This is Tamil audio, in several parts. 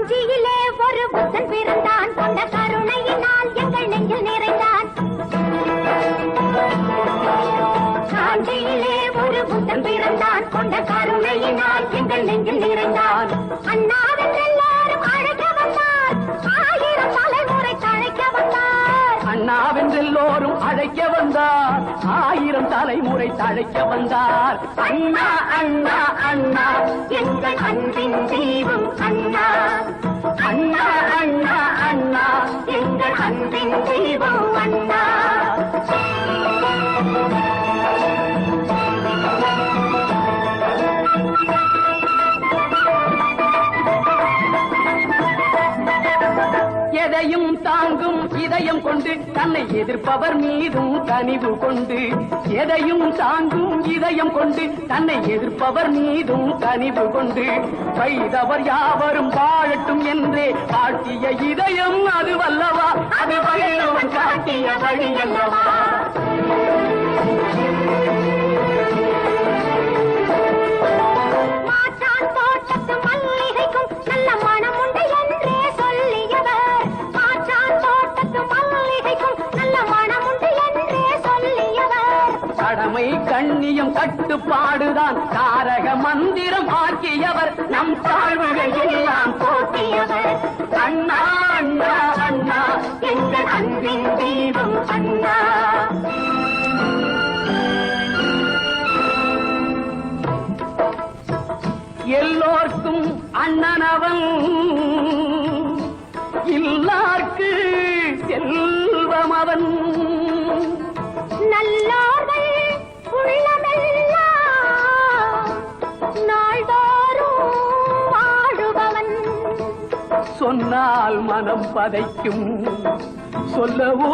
காஞ்சியிலே ஒரு புத்தன் பிறந்தான். கொண்ட கருணையினால் எங்கள் நெஞ்சில் நிறைந்தான். காஞ்சியிலே ஒரு புத்தன் பிறந்தான். கொண்ட கருணையினால் எங்கள் நெஞ்சில் நிறைந்தான். அண்ணா அழைக்க வந்தார். ஆயிரம் தலைமுறை தழைக்க வந்தார். அண்ணா அண்ணா அண்ணா. எங்கள் அன்பின் தெய்வம் அண்ணா. அண்ணா அண்ணா அண்ணா. எங்கள் அன்பின் தெய்வம் எதையும் தாங்கும் இதயம் கொண்டு தன்னை எதிர்ப்பவர் மீதும் கனிவு கொண்டு எதையும் தாங்கும் இதயம் கொண்டு தன்னை எதிர்ப்பவர் மீதும் கனிவு கொண்டு வைதவர் யாவரும் வாழட்டும் என்றே காட்டிய இதயம் அது வல்லவா? அது வள்ளுவன் காட்டிய வழி அல்லவா? கடமை கண்ணியம் கட்டுப்பாடுதான் தாரக மந்திரம் ஆக்கியவர் நம் தாழ்வுகள் எல்லாம் போக்கியவர் அண்ணா அண்ணா அண்ணா எங்கள் அன்பின் தெய்வம் அண்ணா. எல்லோர்க்கும் அண்ணனவன். இல்லார்க்கு செல்வம் அவன். சொன்னால் மனம் பதைக்கும். சொல்லவோ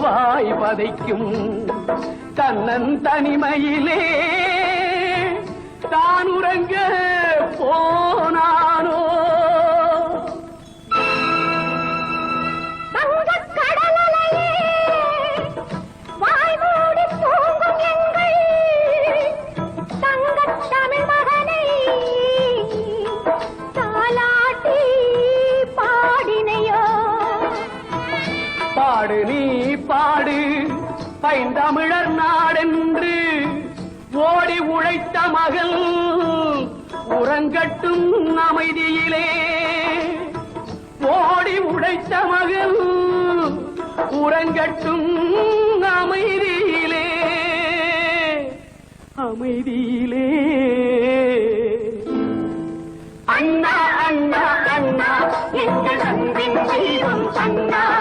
வாய் பதைக்கும். தன்னன் தனிமையிலே தான் உறங்க போ பாடு நீ பாடு. பைந்தமிழர் நாடென்று ஓடி உழைத்த மகள் உறங்கட்டும் அமைதியிலே. ஓடி உழைத்த மகள் உறங்கட்டும் அமைதியிலே. அமைதியிலே. அண்ணா அண்ணா அண்ணா எங்கள் அன்பின் தெய்வம் அண்ணா.